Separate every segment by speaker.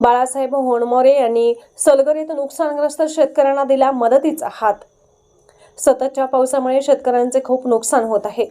Speaker 1: बाळासाहेब होणमोरे यांनी सलगरीत नुकसानग्रस्त शेतकऱ्यांना दिला मदतीचा हात. सततच्या पावसामुळे शेतकऱ्यांचे खूप नुकसान होत आहे.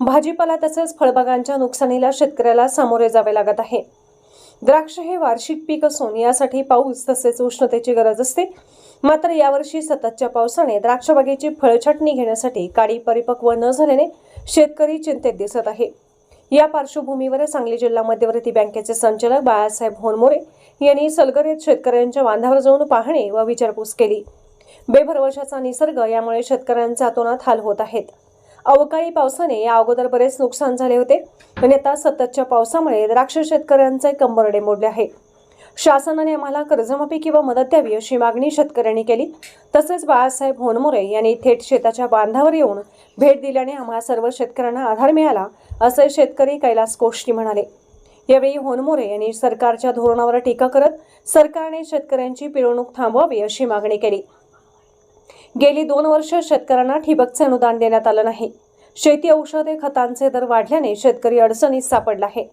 Speaker 1: भाजीपाला तसेच फळबागांच्या नुकसानीला शेतकऱ्याला सामोरे जावे लागत आहे. द्राक्ष हे वार्षिक पीक असून यासाठी पाऊस तसेच उष्णतेची गरज असते. मात्र यावर्षी सततच्या पावसाने द्राक्षबागेची फळछटणी घेण्यासाठी काडी परिपक्व न झाल्याने शेतकरी चिंतेत दिसत आहे. या पार्श्वभूमीवर सांगली जिल्हा मध्यवर्ती बँकेचे संचालक बाळासाहेब होनमोरे यांनी सलगरेत शेतकऱ्यांच्या बांधावर जाऊन पाहणी व विचारपूस केली. बेभरवशाचा निसर्ग यामुळे शेतकऱ्यांचा अतोनात हाल होत आहेत. अवकाळी पावसाने या अगोदर बरेच नुकसान झाले होते. आणि आता सततच्या पावसामुळे द्राक्ष शेतकऱ्यांचे कंबरडे मोडले आहे शासनाने आम्हाला कर्जमाफी किंवा मदत द्यावी अशी मागणी शेतकऱ्यांनी केली. तसेच बाळासाहेब होनमोरे यांनी थेट शेताच्या बांधावर येऊन भेट दिल्याने आम्हाला सर्व शेतकऱ्यांना आधार मिळाला असे शेतकरी कैलास कोष्टी म्हणाले. यावेळी होनमोरे यांनी सरकारच्या धोरणावर टीका करत सरकारने शेतकऱ्यांची पिळवणूक थांबवावी अशी मागणी केली. गेली दोन वर्ष शेतकऱ्यांना ठिबकचे अनुदान देण्यात आलं नाही. शेती औषधे खतांचे दर वाढल्याने शेतकरी अडचणीत सापडला आहे.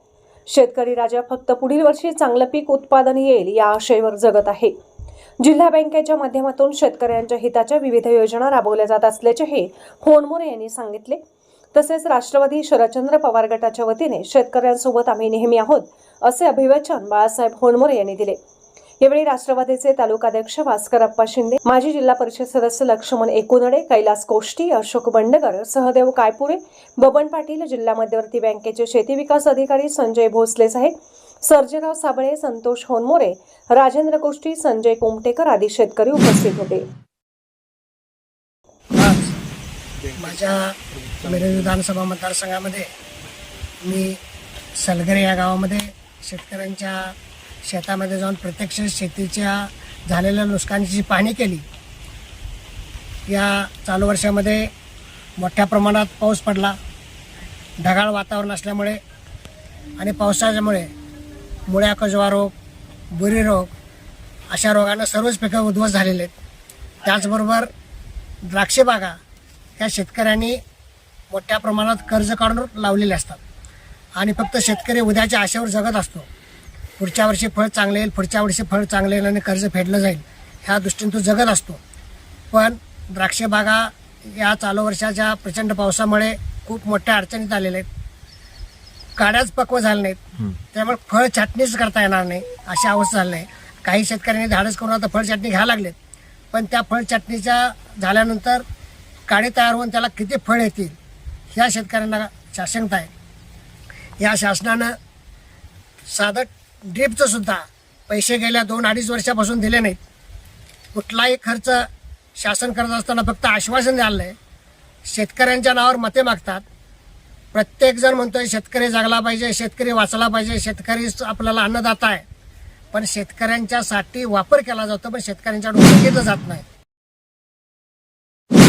Speaker 1: शेतकरी राजा फक्त पुढील वर्षी चांगलं पीक उत्पादन येईल या आशेवर जगत आहे. जिल्हा बँकेच्या माध्यमातून शेतकऱ्यांच्या हिताच्या विविध योजना राबवल्या जात असल्याचेही होनमोरे यांनी सांगितले. तसेच राष्ट्रवादी शरदचंद्र पवार गटाच्या वतीने शेतकऱ्यांसोबत आम्ही नेहमी आहोत असे अभिवचन बाळासाहेब होनमोरे यांनी दिले. यावेळी राष्ट्रवादीचे तालुकाध्यक्ष भास्करप्पा शिंदे माजी जिल्हा परिषद सदस्य लक्ष्मण एकूनडे कैलास कोष्टी अशोक बंडगर सहदेव कायपुरे बबन पाटील जिल्हा मध्यवर्ती बँकेचे शेती विकास अधिकारी संजय भोसले साहेब सर्जेराव साबळे संतोष होनमोरे राजेंद्र कोष्टी संजय कुमटेकर आदी शेतकरी उपस्थित होते.
Speaker 2: माझ्या मिरज विधानसभा मतदारसंघामध्ये मी सलगरे या गावामध्ये शेतकऱ्यांच्या शेतामध्ये जाऊन प्रत्यक्ष शेतीच्या झालेल्या नुकसानीची पाहणी केली. या चालू वर्षामध्ये मोठ्या प्रमाणात पाऊस पडला. ढगाळ वातावरण असल्यामुळे आणि पावसाच्यामुळे मुळ्या कजवा रोग बुरी रोग अशा रोगांना सर्वच पिकं उद्ध्वस्त झालेले आहेत. त्याचबरोबर द्राक्षबागा या ह्या शेतकऱ्यांनी मोठ्या प्रमाणात कर्ज काढून लावलेले असतात आणि फक्त शेतकरी उद्याच्या आशेवर जगत असतो. पुढच्या वर्षी फळ चांगले येईल पुढच्या वर्षी फळ चांगले येईल आणि कर्ज फेडलं जाईल ह्या दृष्टीने तो जगत असतो. पण द्राक्षे बागा या चालू वर्षाच्या प्रचंड पावसामुळे खूप मोठ्या अडचणीत आलेल्या आहेत. काड्याच पक्व झाले नाहीत. त्यामुळे फळ छाटणीच करता येणार नाही अशी अवस्था झाली आहे. काही शेतकऱ्यांनी धाडस करून आता फळ छाटणी घ्यायला लागलेत. पण त्या फळ छाटणीच्या झाल्यानंतर काडी तयार होऊन त्याला किती फळ येतील ह्या शेतकऱ्यांना शासनता आहे या शासनानं साधं ड्रीपचं सुद्धा. पैसे गेल्या दोन अडीच वर्षापासून दिले नाहीत. कुठलाही खर्च शासन करत असताना फक्त आश्वासन द्यायला आहे शेतकऱ्यांच्या नावावर मते मागतात. प्रत्येकजण म्हणतोय शेतकरी जगला पाहिजे शेतकरी वाचला पाहिजे शेतकरी आपल्याला अन्नदाता आहे. पण शेतकऱ्यांच्यासाठी वापर केला जातो पण शेतकऱ्यांच्या डोक्यात जात नाही.